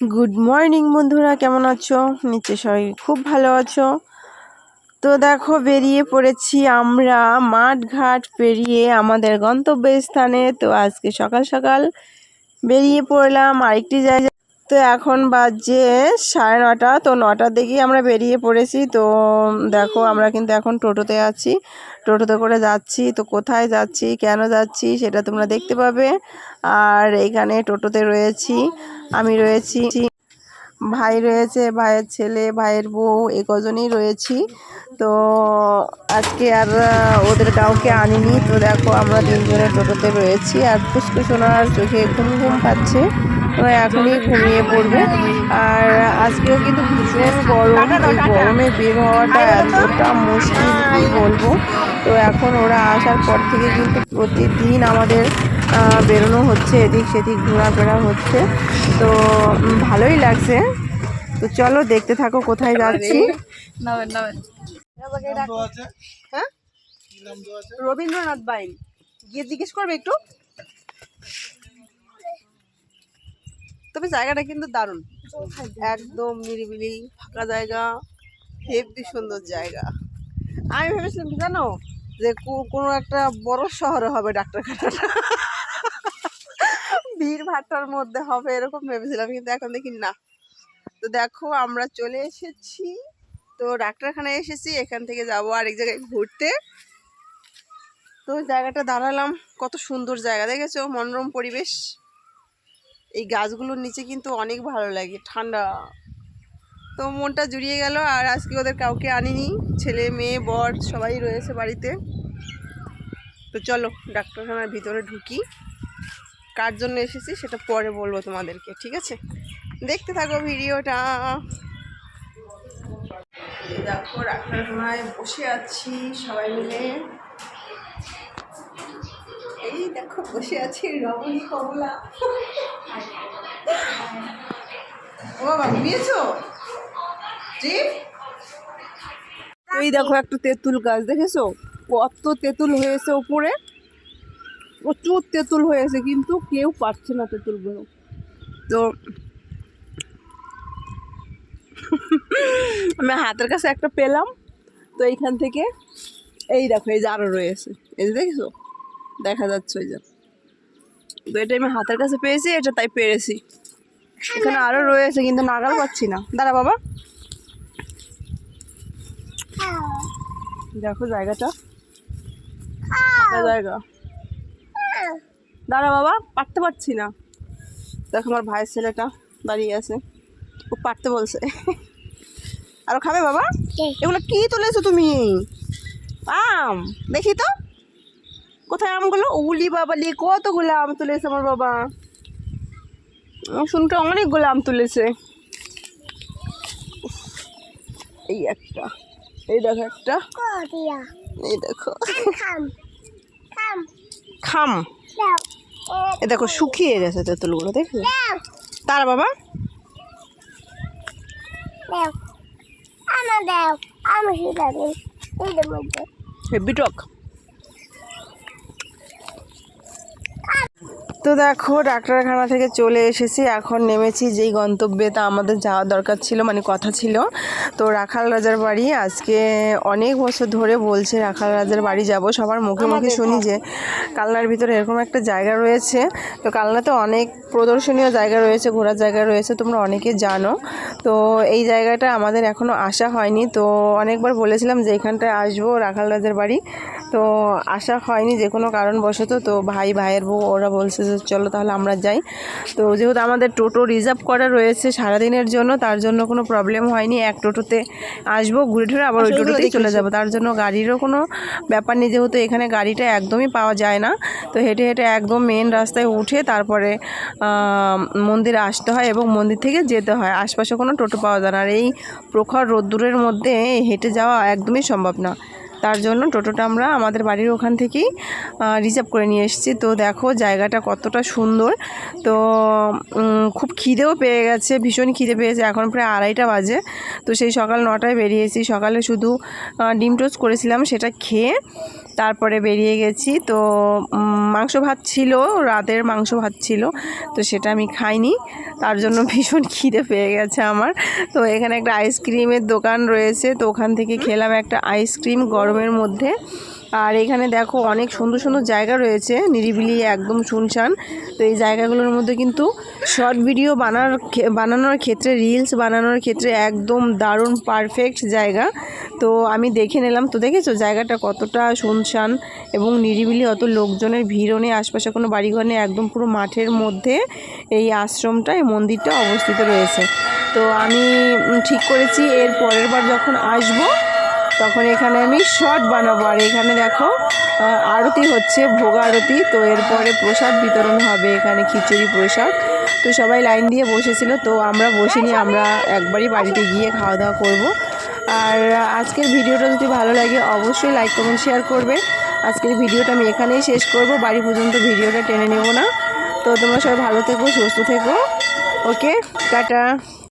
Good morning বন্ধুরা। কেমন আছো? নিচে সবাই খুব ভালো আছো। তো দেখো, বেরিয়ে পড়েছি আমরা মাঠ ঘাট পেরিয়ে আমাদের গন্তব্যস্থানে। তো আজকে সকাল সকাল বেরিয়ে পড়লাম। আরেকটি জায়গা তো এখন বাজে সাড়ে নটা তো নটার দিকেই আমরা বেরিয়ে পড়েছি। তো দেখো আমরা কিন্তু এখন টোটোতে আছি। টোটোতে করে যাচ্ছি। তো কোথায় যাচ্ছি? কেন যাচ্ছি? সেটা তোমরা দেখতে পাবে। আর এখানে টোটোতে রয়েছি। আমি রয়েছি। ভাই রয়েছে, ভাইয়ের ছেলে, ভাইয়ের বউ, এ কজনই রয়েছি। তো আজকে আর ওদের কাউকে আনিনি। তো দেখো আমরা তিনজনের টোটোতে রয়েছি। আর ফুসকুসোনার চোখে ঘুম ঘুম পাচ্ছে। এখনই ঘুমিয়ে পড়বে। আর আজকেও কিন্তু ভীষণ গরম এই গরমে বের হওয়াটা এতটা মুশকিল কি বলব? তো এখন ওরা আসার পর থেকে কিন্তু প্রতিদিন আমাদের বেরোনো হচ্ছে এদিক সেদিক ঘোরাফেরা হচ্ছে। তো ভালোই লাগছে। তো চলো দেখতে থাকো কোথায় যাচ্ছি। হ্যাঁ? রবীন্দ্রনাথ বাইন। গিয়ে জিজ্ঞেস করবে একটু? তবে জায়গাটা কিন্তু দারুণ। একদম নিরিবিলি, ফাঁকা জায়গা হেবি সুন্দর জায়গা। আমি ভেবেছিলাম কি জানো? যে কোনো একটা বড় শহরে হবে ডাক্তারখানাটা। ভিড় ভাট্টার মধ্যে হবে এরকম ভেবেছিলাম, কিন্তু এখন দেখি না। তো দেখো, আমরা চলে এসেছি। তো ডাক্তারখানায় এসেছি, এখান থেকে যাব আরেক জায়গায় ঘুরতে। তো জায়গাটা দাঁড়ালাম। কত সুন্দর জায়গা, দেখেছ? মনোরম পরিবেশ। এই গাছগুলোর নিচে কিন্তু অনেক ভালো লাগে, ঠান্ডা। তো মনটা জুড়িয়ে গেল আর আজকে ওদের কাউকে আনিনি, ছেলে, মেয়ে, বর, সবাই রয়েছে বাড়িতে। তো চলো ডাক্তারখানার ভিতরে ঢুকি। কার জন্য এসেছি সেটা পরে বলব তোমাদেরকে, ঠিক আছে? দেখতে থাকো ভিডিওটা। দেখো, ডাক্তারখানায় বসে আছি সবাই মিলে। এই দেখো, বসে আছি রমণী কমলা। ও এই দেখো একটা তেঁতুল গাছ, দেখেছ? কত তেঁতুল হয়েছে উপরে। প্রচুর তেঁতুল হয়েছে, কিন্তু কেউ পাচ্ছে না তেঁতুলগুলো। তো আমি হাতের কাছে একটা পেলাম, তো এইখান থেকে এই দেখো, এই যে আরও রয়েছে। এই যে দেখেছ? দেখা যাচ্ছে ওই যে। তো এটা আমি হাতের কাছে পেয়েছি, এটা তাই পেরেছি। এখানে আরও রয়েছে কিন্তু নাগাল পাচ্ছি না। দাঁড়া বাবা। দেখো জায়গাটা। জায়গা। দাঁড়া বাবা পারতে পারছি না। দেখো আমার ভাইয়ের ছেলেটা দাঁড়িয়ে আছে। ও পারতে বলছে। আরও খাবে বাবা? এগুলো কি তুলেছো তুমি? আম দেখি তো। কোথায় আমগুলো উলি বাবা লিয়ে কতগুলো আম তুলেছে আমার বাবা। শুনতে অনেকগুলো আম তুলেছে। এই একটা এই দেখো একটা এই দেখো। খাম। এ দেখো শুকিয়ে গেছে তেঁতুলগুলো দেখলে? তার বাবা? আমার দাও আমি সেটা দিন এইটার মধ্যে হেভি টক তো দেখো ডাক্তারখানা থেকে চলে এসেছি। এখন নেমেছি যেই গন্তব্যে। তা আমাদের যাওয়া দরকার ছিল মানে কথা ছিল। তো রাখাল রাজার বাড়ি। আজকে অনেক বছর ধরে বলছে রাখাল রাজার বাড়ি যাব। সবার মুখে মুখে শুনি যে কালনার ভিতরে এরকম একটা জায়গা রয়েছে। তো কালনাতে অনেক প্রদর্শনীয় জায়গা রয়েছে ঘোরার জায়গা রয়েছে তোমরা অনেকে জানো। তো এই জায়গাটা আমাদের এখনও আসা হয়নি। তো অনেকবার বলেছিলাম যে এখানটায় আসব রাখাল রাজার বাড়ি। তো আসা হয়নি যে কোনো কারণবশত। তো ভাই ভাইয়ের বউ ওরা বলছে চলো তাহলে আমরা যাই। তো যেহেতু আমাদের টোটো রিজার্ভ করা রয়েছে সারাদিনের জন্য তার জন্য কোনো প্রবলেম হয়নি। এক টোটোতে আসব ঘুরে টুরে আবার ওই টোটোতেই চলে যাব। তার জন্য গাড়িরও কোনো ব্যাপার নেই যেহেতু এখানে গাড়িটা একদমই পাওয়া যায় না। তো হেঁটে হেঁটে একদম মেন রাস্তায় উঠে তারপরে মন্দিরে আসতে হয় এবং মন্দির থেকে যেতে হয়। আশপাশে কোনো টোটো পাওয়া যায় না। আর এই প্রখর রোদ্দুরের মধ্যে হেঁটে যাওয়া একদমই সম্ভব না। তার জন্য টোটোটা আমরা আমাদের বাড়ির ওখান থেকেই রিজার্ভ করে নিয়ে এসেছি। তো দেখো জায়গাটা কতটা সুন্দর। তো খুব খিদেও পেয়ে গেছে, ভীষণ খিদে পেয়েছে। এখন প্রায় আড়াইটা বাজে। তো সেই সকাল নটায় বেরিয়েছি। সকালে শুধু ডিম টোস্ট করেছিলাম, সেটা খেয়ে তারপরে বেরিয়ে গেছি। তো মাংস ভাত ছিল, রাতের মাংস ভাত ছিল, তো সেটা আমি খাইনি। তার জন্য ভীষণ খিদে পেয়ে গেছে আমার। তো এখানে একটা আইসক্রিমের দোকান রয়েছে, তো ওখান থেকে খেলাম একটা আইসক্রিম গরমের মধ্যে। আর এখানে দেখো অনেক সুন্দর সুন্দর জায়গা রয়েছে, নিরিবিলি, একদম শুনশান। তো এই জায়গাগুলোর মধ্যে কিন্তু শর্ট ভিডিও বানার বানানোর ক্ষেত্রে রিলস বানানোর ক্ষেত্রে একদম দারুণ পারফেক্ট জায়গা। তো আমি দেখে নিলাম, তো দেখেছ জায়গাটা কতটা শুনশান এবং নিরিবিলি, অত লোকজনের ভিড়ও নেই, আশপাশে কোনো বাড়িঘর নেই, একদম পুরো মাঠের মধ্যে এই আশ্রমটা, এই মন্দিরটা অবস্থিত রয়েছে। তো আমি ঠিক করেছি, এর পরের বার যখন আসব তখন এখানে আমি শর্ট বানাবো। আর এখানে দেখো আরতি হচ্ছে, ভোগ আরতি। তো এরপরে প্রসাদ বিতরণ হবে এখানে খিচুড়ি প্রসাদ। তো সবাই লাইন দিয়ে বসেছিল, তো আমরা বসিনি, আমরা একবারই বাড়িতে গিয়ে খাওয়া দাওয়া করব। আর আজকের ভিডিওটা যদি ভালো লাগে, অবশ্যই লাইক কমেন্ট শেয়ার করবে। আজকের ভিডিওটা আমি এখানেই শেষ করব, বাড়ি পর্যন্ত ভিডিওটা টেনে নেব না। তো তোমরা সবাই ভালো থেকো, সুস্থ থেকো। Okay, tata.